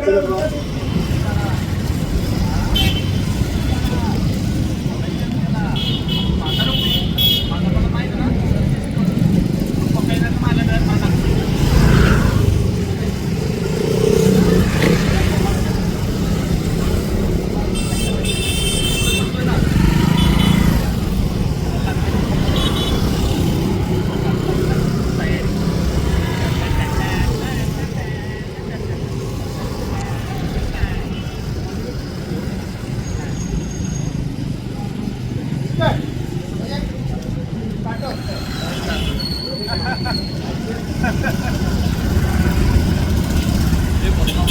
तेवढं よくお願いします。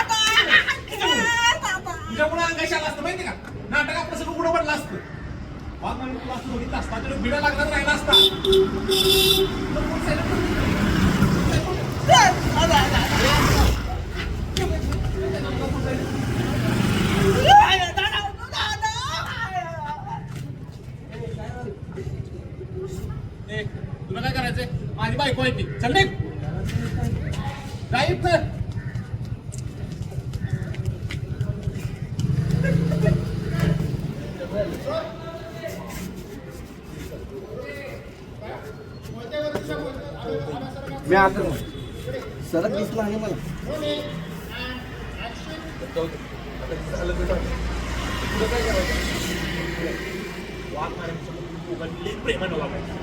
रे. तुझ्यामुळे अंगाशाला असतं माहिती का? नाटक आपलं सगळं उघडं पडलं असतं. वाघ म्हणून तुला असं बघितलं असता. तुला भिडा लागला राहिला असता. तुला काय करायचंय? माझी बायको आहे ती. चल नाही जा इथनं. मी आता सरक दिसला आहे मला. वाघ मारायचं प्रेमानं वागायचं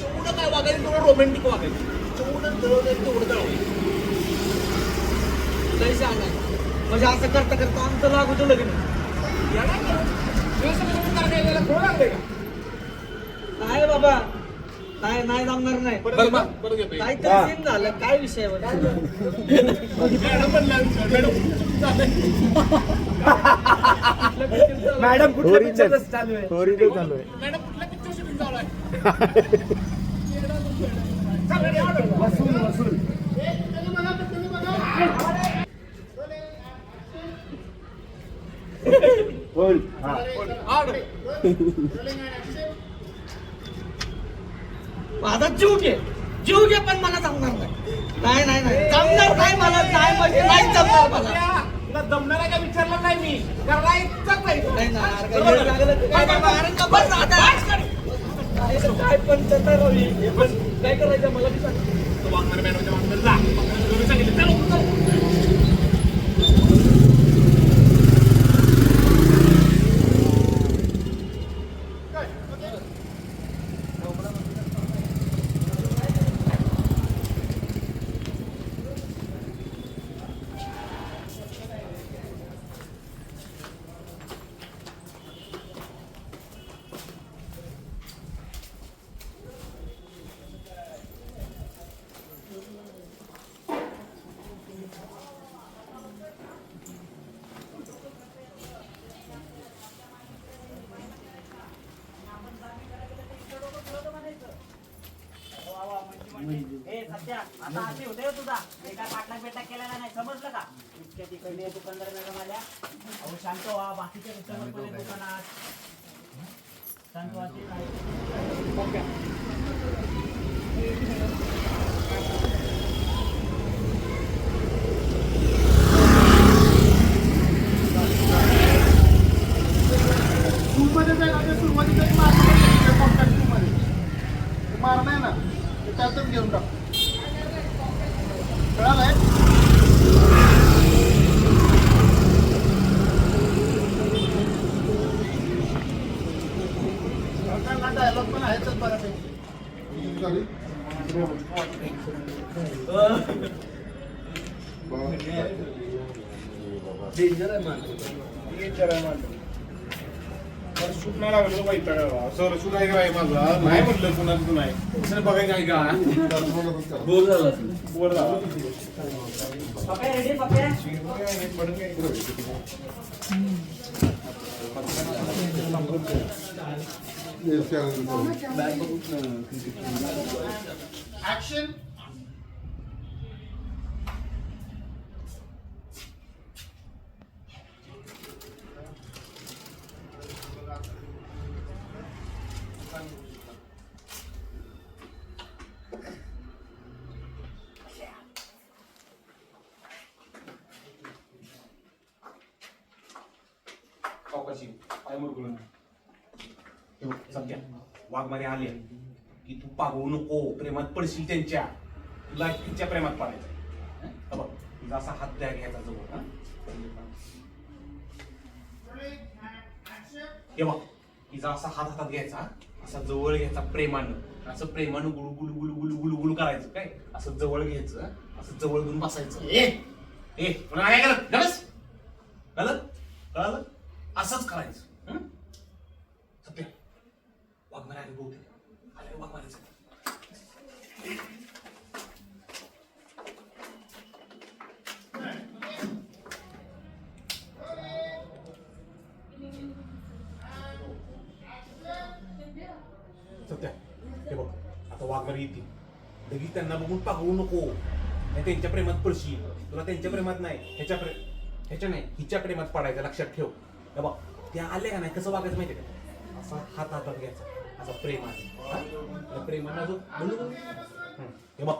जेवढं काय वागायचं? तेवढं रोमॅन्टिक वागायचं. जेवढं तळवलं तेवढं तळवायचं लय शहाणा म्हणजे असं करता करता आमचं लागू होतं लग्न. काय का? बाबा. नाही नाही जमणार नाही परत घे बा, परत घे बाई. काहीतरी सीन झालं काय विषय आहे बरं? मॅडम कुठल्या. पिक्चरच चालू आहे Original चालू आहे. वसूल वसूल बोल हा. माझा जीव घे. जीव घे पण मला जमणार नाही. नाही नाही जमणार नाही मला नाही म्हणजे नाही जमणार मला. जमणार आहे का विचारलं नाही मी. करायचंच. नाही काय काय अरे गप्पच राहता. काय तर काय पण चतर होईल. हे पण काय करायचं मला बी सांग. तो वाघमारे मॅडमच्या मागं जा. तुम्ही सांगितलं, चलो, चलो. ए सध्या आता असे होते हो तुझा काय पाटलाग बेटाक केलेला नाही समजलं का? इतक्या तिकडे दुकानदार मॅडम आल्या. अहो शांत व्हा. बाकीच्या कस्टमर पण आहे दुकानात शांत व्हा. ते काय. डायलॉग पण आहेतच बऱ्यापैकी डेंजर आहे सर शूट का माझा नाही म्हटलं पुन्हा नाही बघायचं आहे का बोर झाला बोर झाला पडून Action! सध्या. वाघमारे आले. की तू पागवू नको प्रेमात पडशील त्यांच्या. तुला तिच्या प्रेमात पडायचं बघ तुझा असा हात द्या घ्यायचा जवळ हं? हे बघ तिचा असा हात हातात घ्यायचा असा जवळ घ्यायचा प्रेमानं. असं प्रेमानं गुळू गुळू गुळू गुळू गुळू गुळू करायचं काय? असं जवळ घ्यायचं असं जवळ घेऊन बसायचं. ए! ए! पुन्हा करत गरज कळलं कळलं असंच करायचं हं? सत्य वाघमारे आले बहुतेक आले वाघमारे सत्या हे बघ आता वाघमारे येतील लगेच त्यांना बघून पाहू नको. नाही त्यांच्या प्रेमात पडशील तुला त्यांच्या प्रेमात नाही ह्याच्या प्रे ह्याच्या नाही हिच्या प्रेमात पडायचं लक्षात ठेव. हे बघ त्या आले का नाही कसं वागायचं माहितीये का? असा हात हातात घ्यायचा. असा प्रेमाने हा? त्या प्रेमाने जो बोलू बोलू. हं, हे बघ.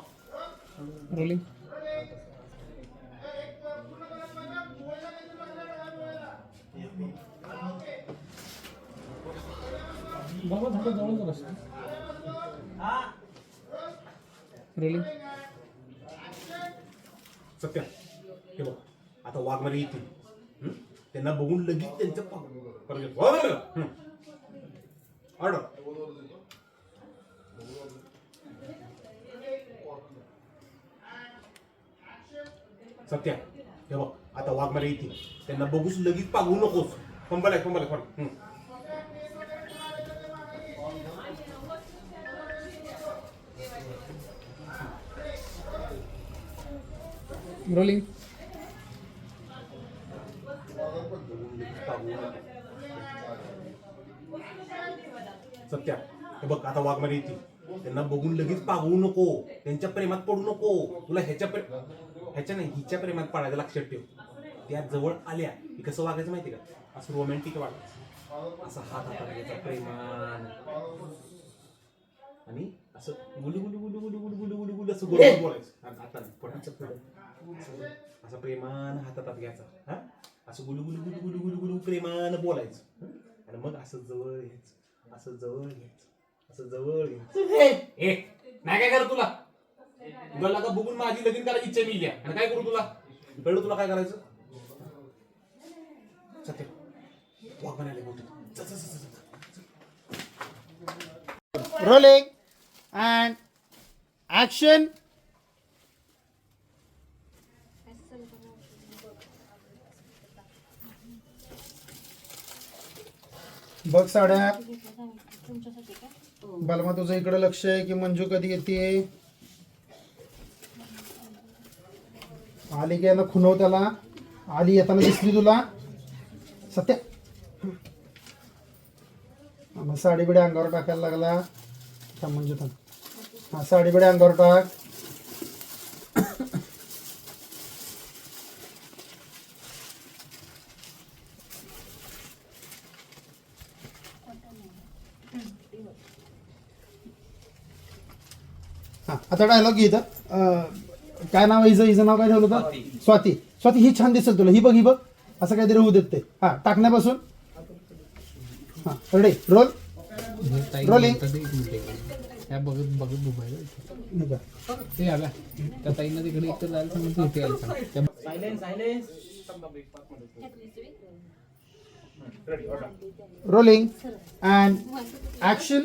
रिली सत्य हे बघ आता वाघमारे येतील हं? त्यांना बघून लगेच त्यांचं पाहू परत येतो. हो, बरं, हं. ऑर्डर सत्या हे बघ आता वाघमारे येतील त्यांना बघूच लगेच पागवू नकोस पंबल आहे पंबल आहे पण हं. रोलिंग सत्या हे बघ आता वाघमारे येते त्यांना बघून लगेच पागवू नको. त्यांच्या प्रेमात पडू नको. तुला ह्याच्या प्रे ह्याच्या नाही हिच्या प्रेमात पडायचं लक्षात ठेव. त्या जवळ आल्या की कसं वागायचं माहिती का? असं रोमॅन्टिक वागायचं. असं हात हातात प्रेमान. आणि असं गुलू गुलू गुलू गुलू गुलू गुलू गुलू गुलू असं बोलायचं आता असं- असं प्रेमान हातात घ्यायचा. हा? असं गुलू गुलू गुलू गुलू गुलू गुलू प्रेमान बोलायचं? आणि मग असं जवळ घ्यायचं असं जवळ घ्यायचं असं जवळ घ्यायचं ए नाही काय करत तुला? तुला का बघून माझी लगीन करायची इच्छा मिळली आहे. आणि काय करू तुला? कळलं तुला काय करायचं? सत्य. वाघ चल, चल. रोलिंग अँड ऍक्शन बघ साड्या. बलमा तुझं इकडे लक्ष आहे की मंजू कधी येते? आली की खुनव त्याला आली येताना दिसली तुला? सत्या. हा, मग साडी बिडी अंगावर टाकायला लागला. थांब मंजू थांब हा साडी बिडी अंगावर टाक हा आता डायलॉग घे इथं. अं, काय नाव आहे हिचं? हिचं नाव काय ठेवलं होतं? स्वाती. स्वाती. ही छान दिसेल तुला. ही बघ ही बघ. असं काहीतरी होऊ देत ते. हा टाकण्यापासून. हा रेडी रोल बघत बघत. ते आला. त्या ताईंना तिकडे जायला सांगितलं सायलेन्स रोलिंग अँड ऍक्शन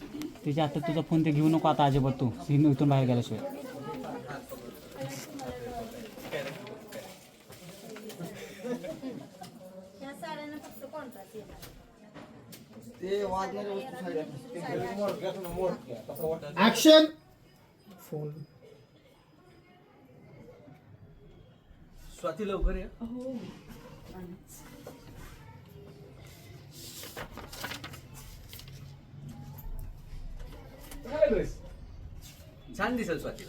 तुझ्या आता तुझा फोन ते घेऊ नको आता अजिबात तू. सीन इथून बाहेर गेल्याशिवाय. ऍक्शन स्वाती लवकर या. छान दिसेल स्वाती.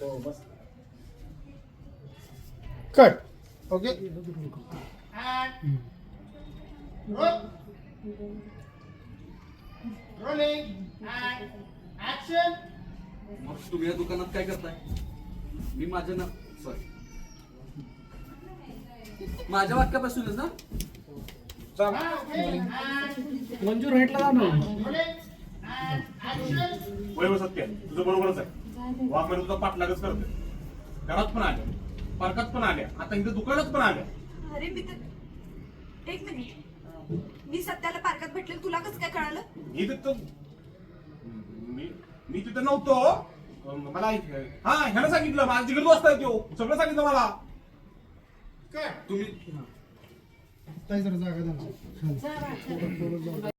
कट. ओके. ऍक्शन मग तुम्ही या दुकानात काय करताय? मी माझ्या ना सॉरी माझ्या वाक्यापासूनच ना? मंजूर हेटला जा ना. वैभव सत्य तुझं बरोबरच आहे. वाघ तुझा पाठलागच करते घरात पण आल्या पार्कात पण आल्या आता इथं दुकानात पण आल्या. अरे मी तर एक मिनिट. मी सत्याला पार्कात भेटले तुला कसं काय कळालं? मी तिथं मी मी तिथं नव्हतो. मला हा ह्यानं सांगितलं माझा जिगर दोस्त आहे तो सगळं सांगितलं मला. कट तुम्ही जागा.